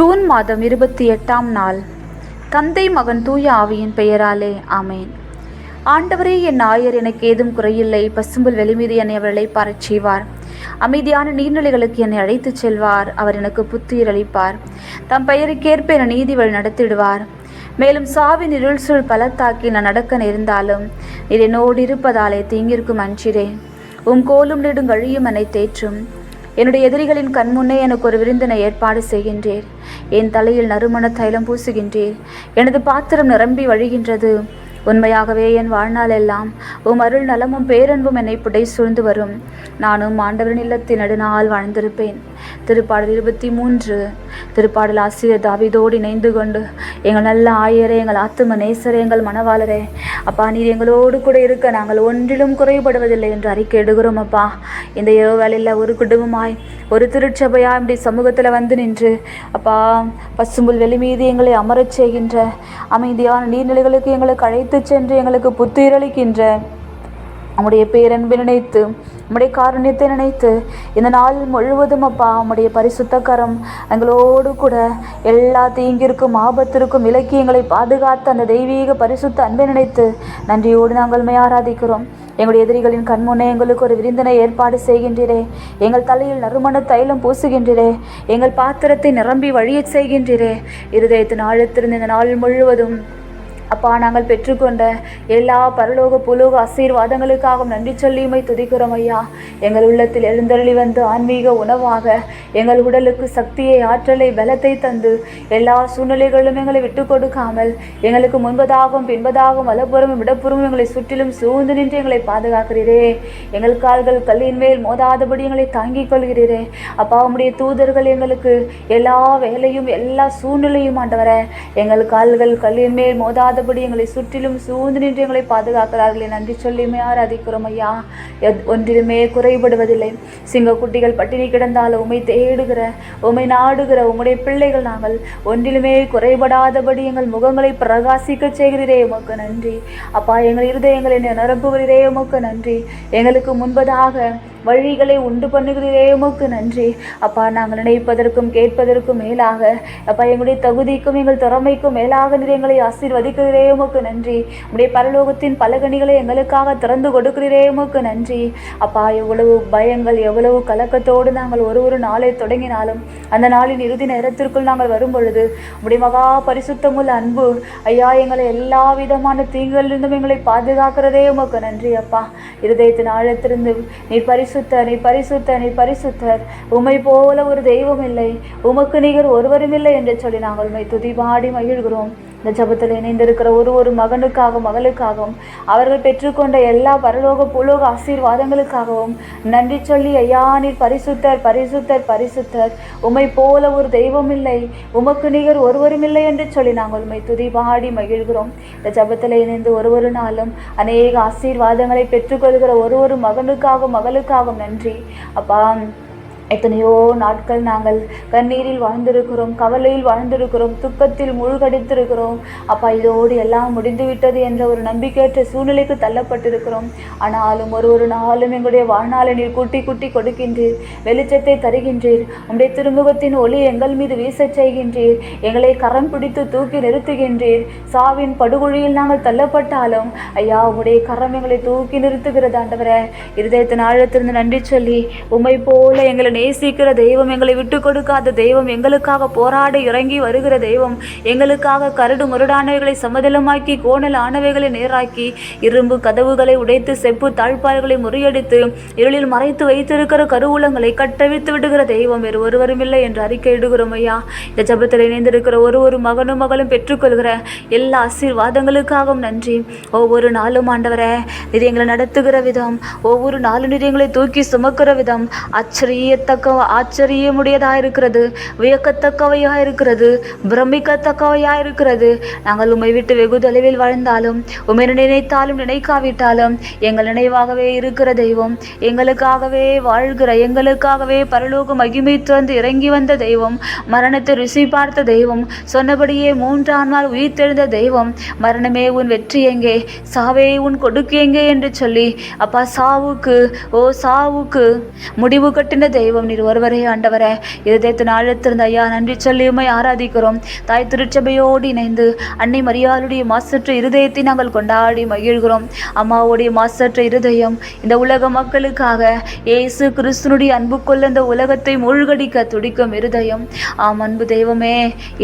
June மாதம் இருபத்தி எட்டாம் நாள். தந்தை மகன் தூய ஆவியின் பெயராலே ஆமேன். ஆண்டவரே என் ஆயர் எனக்கு ஏதும் குறையில்லை. பசும்புல் வெளிமீது என்னை அவர்களை பாரச் செய்வார். அமைதியான நீர்நிலைகளுக்கு என்னை அழைத்துச் செல்வார். அவர் எனக்கு புத்துயிர் அளிப்பார். தம் பெயருக்கேற்ப என நீதி வழி நடத்திடுவார். மேலும் சாவின் இருள் சூழ் பலத்தாக்கி நான் நடக்க நேர்ந்தாலும் இதை நோடி இருப்பதாலே தீங்கிற்கும் அஞ்சிறேன் உம் கோலும் நெடுங்கழியும் என்னை தேற்றும். என்னுடைய எதிரிகளின் கண்முன்னே எனக்கு ஒரு விருந்தினை ஏற்பாடு செய்கின்றீர். என் தலையில் நறுமண தைலம் பூசுகின்றீர். எனது பாத்திரம் நிரம்பி வழிகின்றது. உண்மையாகவே என் வாழ்நாள் எல்லாம் உம் அருள் நலமும் பேரன்பும் என்னை புடை சூழ்ந்து வரும். நானும் ஆண்டவரின் இல்லத்தில் நடுநாள் வாழ்ந்திருப்பேன். திருப்பாடல் இருபத்தி மூன்று. திருப்பாடல் ஆசிரியர் தாவிதோடு இணைந்து கொண்டு எங்கள் நல்ல ஆயரே எங்கள் ஆத்தும நேசரே எங்கள் மனவாளரே அப்பா நீர் எங்களோடு கூட இருக்க நாங்கள் ஒன்றிலும் குறைபடுவதில்லை என்று அறிக்கை எடுகிறோம் அப்பா. இந்த இரவு வேலையில் ஒரு குடும்பமாய் ஒரு திருச்சபையா இப்படி சமூகத்தில் வந்து நின்று அப்பா பசும்புல் வெளி மீது எங்களை அமரச் செய்கின்ற அமைதியான நீர்நிலைகளுக்கு எங்களுக்கு அழைத்துச் சென்று எங்களுக்கு புத்துயிரளிக்கின்ற. உம்முடைய பேரன்பை நினைத்து நம்முடைய காரணியத்தை நினைத்து இந்த நாள் முழுவதும் அப்பா உம்முடைய பரிசுத்த கரம் எங்களோடு கூட எல்லா தீங்கிற்கும் ஆபத்திற்கும் இலக்கியங்களை பாதுகாத்து பாதுகாத்த அந்த தெய்வீக பரிசுத்த அன்பை நினைத்து நன்றியோடு நாங்கள் மை ஆராதிக்கிறோம். எங்களுடைய எதிரிகளின் கண்முன்னே எங்களுக்கு ஒரு விருந்தினை ஏற்பாடு செய்கின்றீரே. எங்கள் தலையில் நறுமண தைலம் பூசுகின்றீரே. எங்கள் பாத்திரத்தை நிரம்பி வழியச் செய்கின்றீரே. இருதயத்தின் ஆழத்திருந்து இந்த நாள் முழுவதும் அப்பா நாங்கள் பெற்றுக்கொண்ட எல்லா பரலோக புலோக ஆசீர்வாதங்களுக்காகவும் நன்றி சொல்லியுமை துதிக்கிறோம் ஐயா. எங்கள் உள்ளத்தில் எழுந்தருளி வந்து ஆன்மீக உணவாக எங்கள் உடலுக்கு சக்தியை ஆற்றலை பலத்தை தந்து எல்லா சூழ்நிலைகளிலும் எங்களை விட்டு கொடுக்காமல் எங்களுக்கு முன்பதாகவும் பின்பதாகவும் வலப்புறமும் இடப்புறமும் எங்களை சுற்றிலும் சூழ்ந்து நின்று எங்களை பாதுகாக்கிறீரே. எங்கள் கால்கள் கல்லின் மேல் மோதாதபடி எங்களை தாங்கிக் கொள்கிறீரே. அப்பா உடைய தூதர்கள் எங்களுக்கு எல்லா வேலையும் எல்லா சூழ்நிலையும் ஆண்டவர. எங்கள் கால்கள் கல்லின் மேல் மோதாத மோதாதபடி எங்களை சுற்றிலும் சூழ்ந்து நின்று எங்களை பாதுகாக்கிறார்களே. நன்றி சொல்லியுமே ஆராதிக்கிறோம் ஐயா. எத்- ஒன்றிலுமே குறைபடுவதில்லை. சிங்கக்குட்டிகள் பட்டினி கிடந்தாலும் உமை தேடுகிற உமை நாடுகிற உங்களுடைய பிள்ளைகள் நாங்கள். ஒன்றிலுமே குறைபடாதபடி எங்கள் முகங்களை பிரகாசிக்க செய்கிறீரே உமக்கு நன்றி. அப்பா எங்கள் இருதயங்களை நிரம்புகிறீரே உமக்கு நன்றி. எங்களுக்கு முன்பதாக வழிகளை உண்டு பண்ணுகிறீரே உமக்கு நன்றி. அப்பா நாங்கள் நினைப்பதற்கும் கேட்பதற்கும் மேலாக. அப்பா எங்களுடைய தகுதிக்கும் எங்கள் திறமைக்கும் மேலாக நீர் எங்களை ஆசீர்வதிக்கிறீரே உமக்கு நன்றி. உடைய பரலோகத்தின் பலகணிகளை எங்களுக்காக திறந்து கொடுக்கிறீரே உமக்கு நன்றி. அப்பா எவ்வளவு பயங்கள் எவ்வளவு கலக்கத்தோடு நாங்கள் ஒரு ஒரு நாளை தொடங்கினாலும் அந்த நாளின் இறுதி நேரத்திற்குள் நாங்கள் வரும் பொழுது உடைய மகா பரிசுத்தமுள்ள அன்பு ஐயா எங்களை எல்லா விதமான தீங்குகளிலிருந்தும் எங்களை பாதுகாக்கிறதே உமக்கு நன்றி அப்பா. இருதயத்தின் ஆழத்திலிருந்து நீ பரிசு நீ பரிசுத்தர் நீ பரிசுத்தர். உமை போல ஒரு தெய்வம் இல்லை. உமக்கு நிகர் ஒருவரும் இல்லை என்று சொல்லி நாங்கள் உண்மை துதிபாடி மகிழ்கிறோம். இந்த ஜபத்தில் இணைந்திருக்கிற ஒரு ஒரு மகனுக்காகவும் மகளுக்காகவும் அவர்கள் பெற்றுக்கொண்ட எல்லா பரலோக புலோக ஆசீர்வாதங்களுக்காகவும் நன்றி சொல்லி ஐயா நீர் பரிசுத்தர் பரிசுத்தர் பரிசுத்தர். உமை போல ஒரு தெய்வம் இல்லை. உமக்கு நிகர் ஒருவரும் இல்லை என்று சொல்லி நாங்கள் உண்மை துதிபாடி மகிழ்கிறோம். இந்த ஜபத்தில் இணைந்து ஒரு ஒரு நாளும் அநேக ஆசீர்வாதங்களை பெற்றுக்கொள்கிற ஒரு ஒரு மகனுக்காகவும் மகளுக்காகவும் நன்றி. அப்பா எத்தனையோ நாட்கள் நாங்கள் கண்ணீரில் வாழ்ந்திருக்கிறோம் கவலையில் வாழ்ந்திருக்கிறோம் துக்கத்தில் மூழ்கடித்திருக்கிறோம். அப்பா இதோடு எல்லாம் முடிந்துவிட்டது என்ற ஒரு நம்பிக்கையற்ற சூழ்நிலைக்கு தள்ளப்பட்டிருக்கிறோம். ஆனாலும் ஒரு ஒரு நாளும் எங்களுடைய வாழ்நாளை நீர் கூட்டி கூட்டி கொடுக்கின்றீர் வெளிச்சத்தை தருகின்றீர். உங்களுடைய திருமுகத்தின் ஒளி எங்கள் மீது வீசச் செய்கின்றீர். எங்களை கரம் பிடித்து தூக்கி நிறுத்துகின்றீர். சாவின் படுகொழியில் நாங்கள் தள்ளப்பட்டாலும் ஐயா உடைய கரம் எங்களை தூக்கி நிறுத்துகிறது ஆண்டவரே இருதயத்தின் ஆழத்திலிருந்து நன்றி சொல்லி உம்மை போல எங்களை நேசிக்கிற தெய்வம் எங்களை விட்டு கொடுக்காத தெய்வம். எங்களுக்காக போராட இறங்கி வருகிற தெய்வம். எங்களுக்காக கரடு முரடானவைகளை சமதளமாக்கி கோணல் ஆனவைகளை நேராக்கி இரும்பு கதவுகளை உடைத்து செப்பு தாழ்பால்களை முறியடித்து இருளில் மறைத்து வைத்திருக்கிற கருவூலங்களை கட்டவிழ்த்து விடுகிற தெய்வம். வேறு ஒருவரும் இல்லை என்று அறிக்கை இடுகிறோம் ஐயா. இந்த ஜபத்தில் இணைந்திருக்கிற ஒரு ஒரு மகனும் மகளும் பெற்றுக்கொள்கிற எல்லா ஆசீர்வாதங்களுக்காகவும் நன்றி. ஒவ்வொரு நாளும் ஆண்டவரே இது எங்களை நடத்துகிற விதம் ஒவ்வொரு நாளும் நிதியங்களை எங்களை தூக்கி சுமக்கிற விதம் ஆச்சரியத்தக்க ஆச்சரியமுடையதாக இருக்கிறது வியக்கத்தக்கவையாக இருக்கிறது பிரமிக்கத்தக்கவையாக இருக்கிறது நாங்கள் உம்மை விட்டு வெகு தொலைவில் வாழ்ந்தாலும் உம்மை நினைத்தாலும் நினைக்காவிட்டாலும் எங்கள் நினைவாகவே இருக்கிற தெய்வம் எங்களுக்காகவே வாழ்கிற எங்களுக்காகவே பரலோக மகிமை வந்து இறங்கி வந்த தெய்வம் மரணத்தை ருசி பார்த்த தெய்வம் சொன்னபடியே மூன்றாம் நாள் உயிர்த்தெழுந்த தெய்வம் மரணமே உன் வெற்றி எங்கே சாவே உன் கொடுக்கு எங்கே என்று சொல்லி அப்பா சாவுக்கு ஓ சாவுக்கு. முடிவு கட்டின தெய்வம் தெய்வம் நீர் ஒருவரே ஆண்டவரே. இருதயத்தின் ஆழத்திருந்த ஐயா நன்றி சொல்லி ஆராதிக்கிறோம். தாய் திருச்சபையோடு இணைந்து அன்னை மரியாளுடைய மாசற்ற இருதயத்தை நாங்கள் கொண்டாடி மகிழ்கிறோம். அம்மாவுடைய மாசற்ற இருதயம் இந்த உலக மக்களுக்காக இயேசு கிறிஸ்துனுடைய அன்பு கொள்ள இந்த உலகத்தை மூழ்கடிக்க துடிக்கும் இருதயம். ஆம் அன்பு தெய்வமே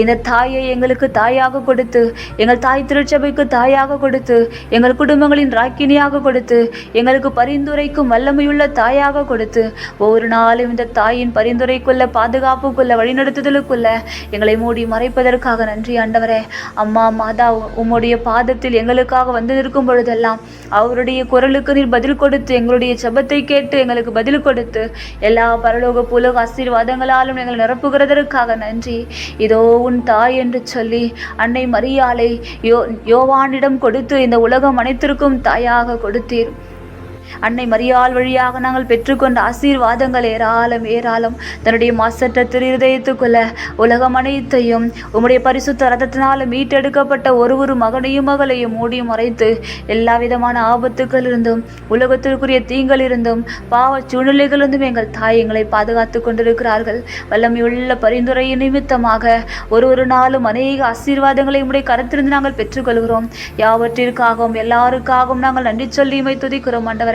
இந்த தாயை எங்களுக்கு தாயாக கொடுத்து எங்கள் தாய் திருச்சபைக்கு தாயாக கொடுத்து எங்கள் குடும்பங்களின் ராக்கினியாக கொடுத்து எங்களுக்கு பரிந்துரைக்கும் வல்லமையுள்ள தாயாக கொடுத்து ஒவ்வொரு நாளும் இந்த தாயின் பரிந்துரைக்குள்ள பாதுகாப்புக்குள்ள வழிநடத்துதலுக்குள்ள எங்களை மூடி மறைப்பதற்காக நன்றி ஆண்டவரே. அம்மா மாதா உம்முடைய பாதத்தில் எங்களுக்காக வந்து நிற்கும் பொழுதெல்லாம் அவருடைய குரலுக்கு நீர் பதில் கொடுத்து எங்களுடைய செபத்தை கேட்டு எங்களுக்கு பதில் கொடுத்து எல்லா பரலோக புலக ஆசீர்வாதங்களாலும் எங்களை நிரப்புகிறதற்காக நன்றி. இதோ உன் தாய் என்று சொல்லி அன்னை மரியாளை யோ யோவானிடம் கொடுத்து இந்த உலகம் அனைத்திற்கும் தாயாக கொடுத்தீர். அன்னை மரியாள் வழியாக நாங்கள் பெற்றுக்கொண்ட ஆசீர்வாதங்கள் ஏராளம் ஏராளம். தன்னுடைய மாசற்ற திருதயத்துக்குள்ள உலகம் அனைத்தையும் உம்முடைய பரிசுத்த ரதத்தினால் மீட்டெடுக்கப்பட்ட ஒரு ஒரு மகனையும் மகளையும் மூடி மறைத்து எல்லா விதமான ஆபத்துக்களிலிருந்தும் உலகத்திற்குரிய தீங்களிலிருந்தும் பாவ சூழ்நிலைகளிலிருந்தும் எங்கள் தாய் எங்களை பாதுகாத்து கொண்டிருக்கிறார்கள். வல்லமையுள்ள பரிந்துரையின் நிமித்தமாக ஒரு ஒரு நாளும் அநேக ஆசீர்வாதங்களை உம்முடைய கருத்திருந்து நாங்கள் பெற்றுக்கொள்கிறோம். யாவற்றிற்காகவும் எல்லாருக்காகவும் நாங்கள் நன்றி சொல்லி துதிக்கிறோம். மண்டவர்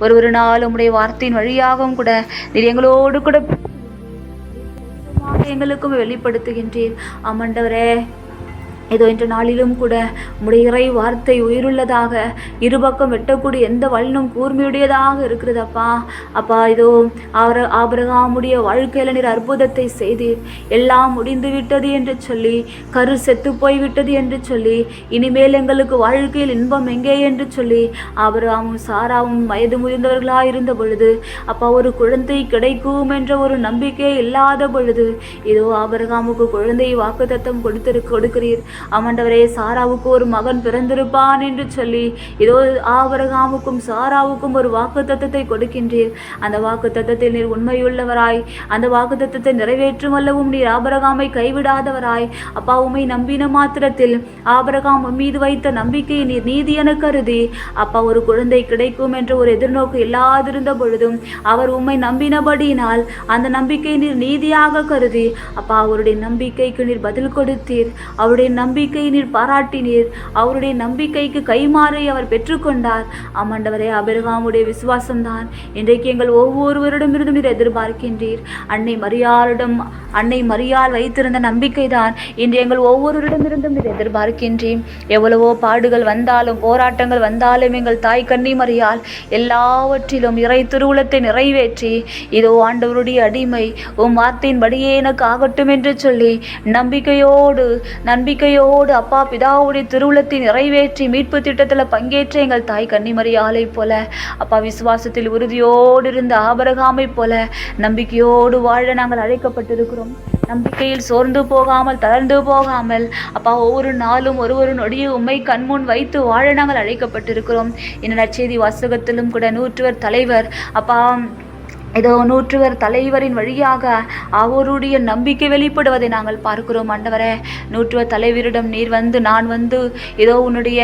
ஒரு ஒரு நாள் உம்முடைய வார்த்தையின் வழியாகவும் கூட நீர் எங்களோடு கூட எங்களுக்கும் வெளிப்படுத்துகின்றீர். ஆமாண்டவரே இதோ இன்று நாளிலும் கூட உம்முடைய இறை வார்த்தை உயிருள்ளதாக இருபக்கம் வெட்டக்கூடிய எந்த வல்லும் கூர்மையுடையதாக இருக்கிறதப்பா அப்பா. இதோ அவர் ஆபரகாமுடைய வாழ்க்கையில் நீர் அற்புதத்தை செய்தீர். எல்லாம் முடிந்து விட்டது என்று சொல்லி கரு செத்து போய்விட்டது என்று சொல்லி இனிமேல் எங்களுக்கு வாழ்க்கையில் இன்பம் எங்கே என்று சொல்லி ஆபரகாமும் சாராவும் வயது முதிர்ந்தவர்களாக இருந்த பொழுது அப்பா ஒரு குழந்தை கிடைக்கும் என்ற ஒரு நம்பிக்கை இல்லாத பொழுது இதோ ஆபரகாமுக்கு குழந்தை வாக்குத்தத்தம் கொடுத்திரு கொடுக்கிறீர். ஆமாண்டவரே சாராவுக்கு ஒரு மகன் பிறந்திருப்பான் என்று சொல்லி இதோ ஆபரகாமுக்கும் சாராவுக்கும் ஒரு வாக்கு தத்தத்தை கொடுக்கின்றீர். அந்த வாக்கு தத்துவத்தில் நீர் உண்மையுள்ளவராய் அந்த வாக்கு தத்தத்தை நிறைவேற்றும் அல்லவும் நீர் ஆபரகாமை கைவிடாதவராய். அப்பா உம்மை நம்பின மாத்திரத்தில் ஆபரகாம் மீது வைத்த நம்பிக்கையை நீர் நீதி என கருதி அப்பா ஒரு குழந்தை கிடைக்கும் என்ற ஒரு எதிர்நோக்கு இல்லாதிருந்த பொழுதும் அவர் உம்மை நம்பினபடியினால் அந்த நம்பிக்கை நீர் நீதியாக கருதி அப்பா அவருடைய நம்பிக்கைக்கு நீர் பதில் கொடுத்தீர். அவருடைய நம்பிக்கையை நீர் பாராட்டினீர். அவருடைய நம்பிக்கைக்கு கைமாறை அவர் பெற்றுக்கொண்டார். ஆமாண்டவரே அபிரகாமுடைய விசுவாசம்தான். இன்றைக்கு எங்கள் ஒவ்வொருவரிடமிருந்தும் நீர் எதிர்பார்க்கின்றீர். அன்னை மரியாளிடம் அன்னை மரியாள் வைத்திருந்த நம்பிக்கை தான் இன்று எங்கள் ஒவ்வொருவரிடமிருந்தும் நீர் எதிர்பார்க்கின்றேன் எவ்வளவோ பாடுகள் வந்தாலும் போராட்டங்கள் வந்தாலும் எங்கள் தாய் கண்ணி மறியால் எல்லாவற்றிலும் இறை திருவுளத்தை நிறைவேற்றி இதோ ஆண்டவருடைய அடிமை உம் வார்த்தையின்படியே எனக்கு ஆகட்டும் என்று சொல்லி நம்பிக்கையோடு நம்பிக்கையோடு அப்பா பிதாவுடைய திருவுளத்தை நிறைவேற்றி மீட்பு திட்டத்தில் பங்கேற்ற எங்கள் தாய் கன்னிமரியாலை போல. அப்பா விசுவாசத்தில் உறுதியோடு இருந்த ஆபரகாமை போல நம்பிக்கையோடு வாழ நாங்கள் அழைக்கப்பட்டிருக்கிறோம். நம்பிக்கையில் சோர்ந்து போகாமல் தளர்ந்து போகாமல் அப்பா ஒவ்வொரு நாளும் ஒரு ஒரு நொடியும் உண்மை கண்முன் வைத்து வாழ நாங்கள் அழைக்கப்பட்டிருக்கிறோம். இந்த நச்செய்தி வாசகத்திலும் கூட நூற்றுவர் தலைவர் அப்பா இதோ நூற்றுவர் தலைவரின் வழியாக அவருடைய நம்பிக்கை வெளிப்படுவதை நாங்கள் பார்க்கிறோம் ஆண்டவரே. நூற்றுவர் தலைவரிடம் நீர் வந்து நான் வந்து ஏதோ உன்னுடைய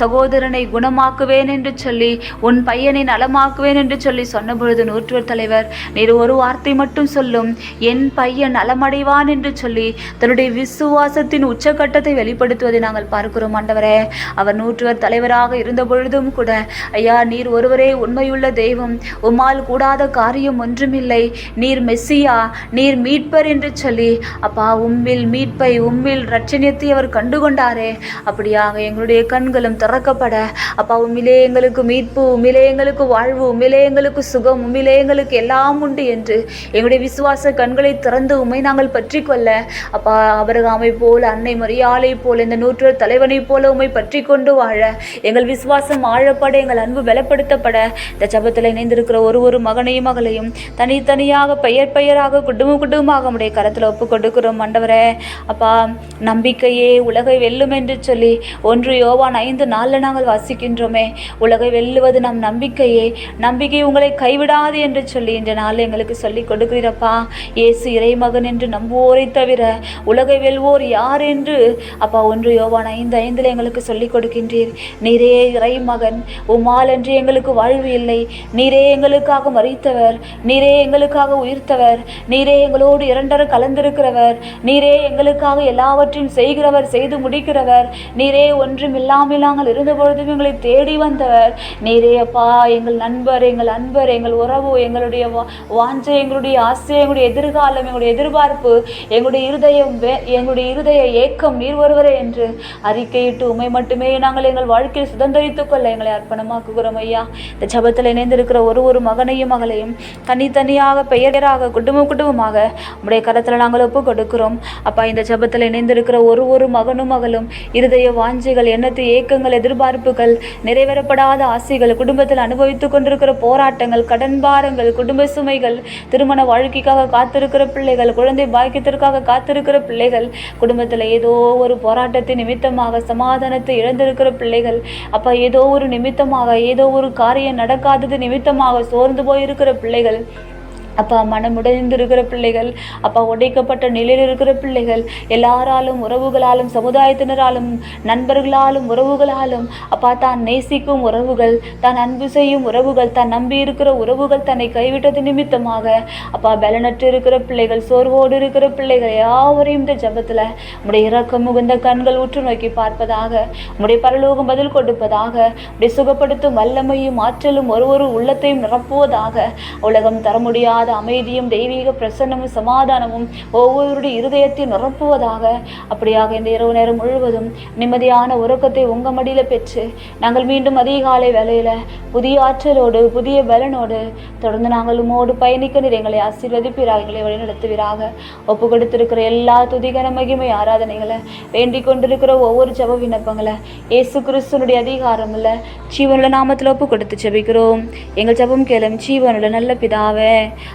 சகோதரனை குணமாக்குவேன் என்று சொல்லி உன் பையனை நலமாக்குவேன் என்று சொல்லி சொன்ன பொழுது நூற்றுவர் தலைவர் நீர் ஒரு வார்த்தை மட்டும் சொல்லும். என் பையன் நலமடைவான் என்று சொல்லி தன்னுடைய விசுவாசத்தின் உச்சக்கட்டத்தை வெளிப்படுத்துவதை நாங்கள் பார்க்கிறோம் ஆண்டவரே. அவர் நூற்றுவர் தலைவராக இருந்த பொழுதும் கூட ஐயா நீர் ஒருவரே உண்மையுள்ள தெய்வம். உம்மால் கூடாத காரியம் ஒன்றுமில்லை. நீர் மெஸ்ஸியா? நீர் மீட்பர் என்று சொல்லி அப்பா உம்மில் மீட்பை உம்மில் ரட்சணியத்தை அவர் கண்டுகொண்டாரே. அப்படியாக எங்களுடைய கண்களும் திறக்கப்பட. அப்பா உம்மிலே எங்களுக்கு மீட்பு உம்மிலே எங்களுக்கு வாழ்வு உம்மிலே எங்களுக்கு சுகம் உம்மிலே எங்களுக்கு எல்லாம் உண்டு என்று எங்களுடைய விசுவாச கண்களை திறந்து உம்மை நாங்கள் பற்றி கொள்ள. அப்பா அபரகாமை போல அன்னை மரியாதை போல இந்த நூற்று தலைவனைப் போல உம்மை பற்றி கொண்டு வாழ. எங்கள் விசுவாசம் ஆழப்பட எங்கள் அன்பு பலப்படுத்தப்பட. இந்த ஜபத்தில் இணைந்திருக்கிற ஒரு ஒரு மகனையும் மகளையும் தனித்தனியாக பெயர் பெயராக குடும்பம் குடும்பமாக உடைய கரத்தில் ஒப்பு கொடுக்கிறோம் மண்டவரே அப்பா நம்பிக்கையே உலகை வெல்லும் என்று சொல்லி ஒன்று யோவான் ஐந்து நாளில் நாங்கள் வாசிக்கின்றோமே. உலகை வெல்லுவது நம் நம்பிக்கையே. நம்பிக்கை உங்களை கைவிடாது என்று சொல்லி இந்த நாள் எங்களுக்கு சொல்லி கொடுக்கிறீரப்பா. இயேசு இறைமகன் என்று நம்புவோரை தவிர உலகை வெல்வோர் யார் என்று? அப்பா ஒன்று யோவான் ஐந்து ஐந்தில் எங்களுக்கு சொல்லிக் கொடுக்கின்றீர். நீரே இறைமகன். உமால் என்று எங்களுக்கு வாழ்வு இல்லை. நீரே எங்களுக்காக மறித்தவர் நீரே எங்களுக்காக உயிர்த்தவர். நீரே எங்களோடு இரண்டர கலந்திருக்கிறவர். நீரே எங்களுக்காக எல்லாவற்றையும் செய்கிறவர் செய்து முடிக்கிறவர். நீரே ஒன்றும் இல்லாமல் நாங்கள் இருந்த பொழுதும் எங்களை தேடி வந்தவர். நீரே அப்பா எங்கள் நண்பர் எங்கள் அன்பர் எங்கள் உறவு எங்களுடைய வா- வாஞ்சை எங்களுடைய ஆசை எங்களுடைய எதிர்காலம் எங்களுடைய எதிர்பார்ப்பு எங்களுடைய இருதயம் வே- எங்களுடைய இருதய ஏக்கம் நீர் ஒருவரே என்று அறிக்கையிட்டு உமை மட்டுமே நாங்கள் எங்கள் வாழ்க்கையை சுதந்திரித்துக் கொள்ள எங்களை அர்ப்பணமாக்குகிறோம் ஐயா. இந்த ஜபத்தில் இணைந்திருக்கிற ஒரு ஒரு மகனையும் மகளையும் தனித்தனியாக பெயராக குடும்பம் குடும்பமாக உடைய கரத்தில் நாங்கள் ஒப்பு கொடுக்கிறோம் அப்பா இந்த ஜபத்தில் இணைந்திருக்கிற ஒரு ஒரு மகனும் மகளும் இருதய வாஞ்சிகள் எண்ணத்து ஏக்கங்கள் எதிர்பார்ப்புகள் நிறைவேறப்படாத ஆசைகள் குடும்பத்தில் அனுபவித்துக் கொண்டிருக்கிற போராட்டங்கள் கடன் பாரங்கள் குடும்ப சுமைகள் திருமண வாழ்க்கைக்காக காத்திருக்கிற பிள்ளைகள் குழந்தை பாக்கியத்திற்காக காத்திருக்கிற பிள்ளைகள் குடும்பத்தில் ஏதோ ஒரு போராட்டத்தின் நிமித்தமாக சமாதானத்தை இழந்திருக்கிற பிள்ளைகள் அப்போ ஏதோ ஒரு நிமித்தமாக ஏதோ ஒரு காரியம் நடக்காதது நிமித்தமாக சோர்ந்து போயிருக்கிற பிள்ளைகள் dale. அப்பா மனமுடைந்திருக்கிற பிள்ளைகள் அப்பா உடைக்கப்பட்ட நிலையில் இருக்கிற பிள்ளைகள் எல்லாராலும் உறவுகளாலும் சமுதாயத்தினராலும் நண்பர்களாலும் உறவுகளாலும் அப்பா தான் நேசிக்கும் உறவுகள் தான் அன்பு செய்யும் உறவுகள் தான் நம்பி இருக்கிற உறவுகள் தன்னை கைவிட்டது நிமித்தமாக அப்பா பலனற்று இருக்கிற பிள்ளைகள் சோர்வோடு இருக்கிற பிள்ளைகள் யாவரையும் இந்த ஜபத்தில் உடைய இறக்கம் முகுந்த கண்கள் உற்று நோக்கி பார்ப்பதாக உடைய பரலோகம் பதில் கொடுப்பதாக உடைய சுகப்படுத்தும் வல்லமையும் ஆற்றலும் ஒரு ஒரு உள்ளத்தையும் நிரப்புவதாக உலகம் தர முடியாத அமைதியும் தெய்வீக பிரசன்னமும் சமாதானமும் ஒவ்வொருடைய இருதயத்தையும் நிரப்புவதாக. அப்படியாக இந்த இரவு நேரம் முழுவதும் நிம்மதியான உறக்கத்தை உங்க மடியில பெற்று நாங்கள் மீண்டும் அதிகாலை வேலையில் புதிய ஆற்றலோடு புதிய பலனோடு தொடர்ந்து நாங்கள் உமோடு பயணிக்க நீர் எங்களை ஆசீர்வதிப்பீராக எங்களை வழிநடத்துவீராக. ஒப்பு கொடுத்திருக்கிற எல்லா துதிகன மகிமை ஆராதனைகளை வேண்டிக் கொண்டிருக்கிற ஒவ்வொரு ஜப விண்ணப்பங்களை இயேசு கிறிஸ்துனுடைய அதிகாரம் இல்ல ஜீவனுள்ள நாமத்தில் ஒப்பு கொடுத்து ஜெபிக்கிறோம். எங்கள் ஜெபம் கேளும் ஜீவனுள்ள நல்ல பிதாவே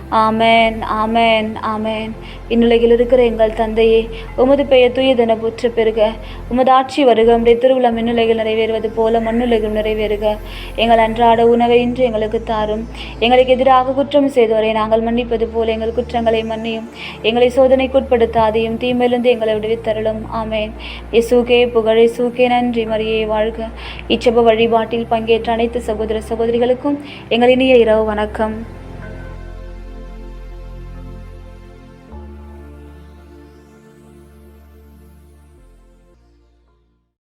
ஆமேன் ஆமேன் ஆமேன். இந்நிலையில் இருக்கிற எங்கள் தந்தையே உமது பெயர் தூயதென புற்று பெருக. உமது ஆட்சி வருக உடைய திருவிழா மின்னுலகில் நிறைவேறுவது போல மண்ணுலகில் நிறைவேறுக. எங்கள் அன்றாட உணவை இன்று எங்களுக்கு தாரும். எங்களுக்கு எதிராக குற்றம் செய்தவரை நாங்கள் மன்னிப்பது போல எங்கள் குற்றங்களை மன்னியும். எங்களை சோதனைக்குட்படுத்தாதையும் தீமையிலிருந்து எங்களை விடுவித்தருளும். ஆமேன். இசுகே புகழை சூகே நன்றி மரியே வாழ்க. இச்சப வழிபாட்டில் பங்கேற்ற அனைத்து சகோதர சகோதரிகளுக்கும் எங்கள் இனிய இரவு வணக்கம்.